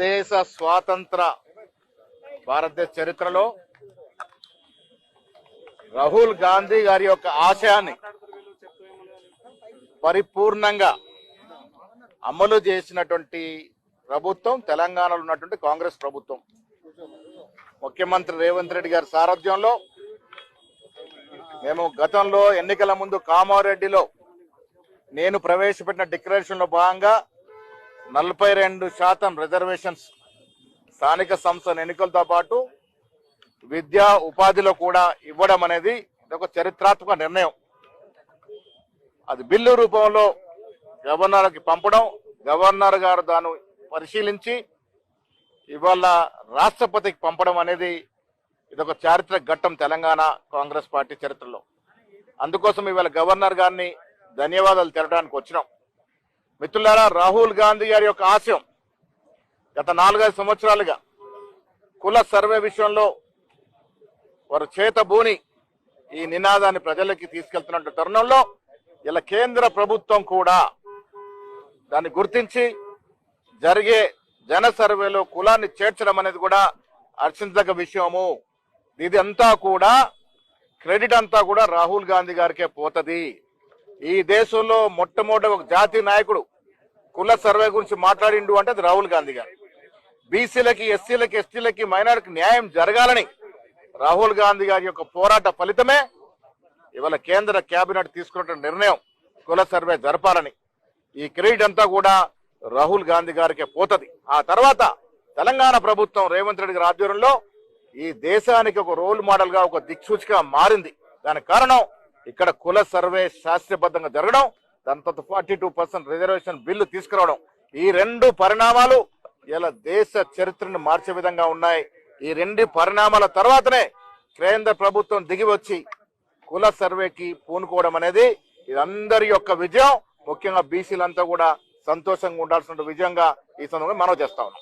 దేశ స్వాతంత్ర భారతదేశ చరిత్రలో రాహుల్ గాంధీ గారి యొక్క ఆశయాన్ని పరిపూర్ణంగా అమలు చేసినటువంటి ప్రభుత్వం తెలంగాణలో ఉన్నటువంటి కాంగ్రెస్ ప్రభుత్వం. ముఖ్యమంత్రి రేవంత్ రెడ్డి గారి సారథ్యంలో మేము గతంలో ఎన్నికల ముందు కామారెడ్డిలో నేను ప్రవేశపెట్టిన డిక్లరేషన్లో భాగంగా నలభై రెండు శాతం రిజర్వేషన్స్ స్థానిక సంస్థల ఎన్నికలతో పాటు విద్యా ఉపాధిలో కూడా ఇవ్వడం అనేది ఒక చరిత్రాత్మక నిర్ణయం. అది బిల్లు రూపంలో గవర్నర్కి పంపడం గవర్నర్ గారు దాన్ని పరిశీలించి ఇవాళ రాష్ట్రపతికి పంపడం అనేది ఇదొక చారిత్రక ఘట్టం తెలంగాణ కాంగ్రెస్ పార్టీ చరిత్రలో. అందుకోసం ఇవాళ గవర్నర్ గారిని ధన్యవాదాలు తెలడానికి వచ్చినాం. మిత్రులారా రాహుల్ గాంధీ గారి యొక్క ఆశయం గత నాలుగైదు సంవత్సరాలుగా కుల సర్వే విషయంలో వారు చేతబూని ఈ నినాదాన్ని ప్రజలకి తీసుకెళ్తున్న తరుణంలో ఇలా కేంద్ర ప్రభుత్వం కూడా దాన్ని గుర్తించి జరిగే జన సర్వేలో కులాన్ని చేర్చడం అనేది కూడా హర్షించదగ్గ విషయము. ఇది అంతా కూడా క్రెడిట్ అంతా కూడా రాహుల్ గాంధీ గారికే పోతది. ఈ దేశంలో మొట్టమొదటి ఒక జాతీయ నాయకుడు కుల సర్వే గురించి మాట్లాడిండు అంటే అది రాహుల్ గాంధీ గారు బీసీలకి ఎస్సీలకి ఎస్టీలకి మైనార్టీకి న్యాయం జరగాలని రాహుల్ గాంధీ గారి యొక్క పోరాట ఫలితమే ఇవాళ కేంద్ర కేబినెట్ తీసుకున్న నిర్ణయం. కుల సర్వే జరపాలని. ఈ క్రెడిట్ అంతా కూడా రాహుల్ గాంధీ గారికే పోతుంది. ఆ తర్వాత తెలంగాణ ప్రభుత్వం రేవంత్ రెడ్డి గారి ఆధ్వర్యంలో ఈ దేశానికి ఒక రోల్ మోడల్గా ఒక దిక్సూచిగా మారింది. దానికి కారణం ఇక్కడ కుల సర్వే శాస్త్రబద్ధంగా జరగడం దాంతో forty two percent reservation bill తీసుకురావడం. ఈ రెండు పరిణామాలు ఇలా దేశ చరిత్రను మార్చే విధంగా ఉన్నాయి. ఈ రెండు పరిణామాల తర్వాతనే కేంద్ర ప్రభుత్వం దిగి వచ్చి కుల సర్వేకి పూనుకోవడం అనేది ఇది అందరి యొక్క విజయం. ముఖ్యంగా బీసీలంతా కూడా సంతోషంగా ఉండాల్సిన విజయంగా ఈ సందర్భంగా మనం చేస్తా ఉన్నాం.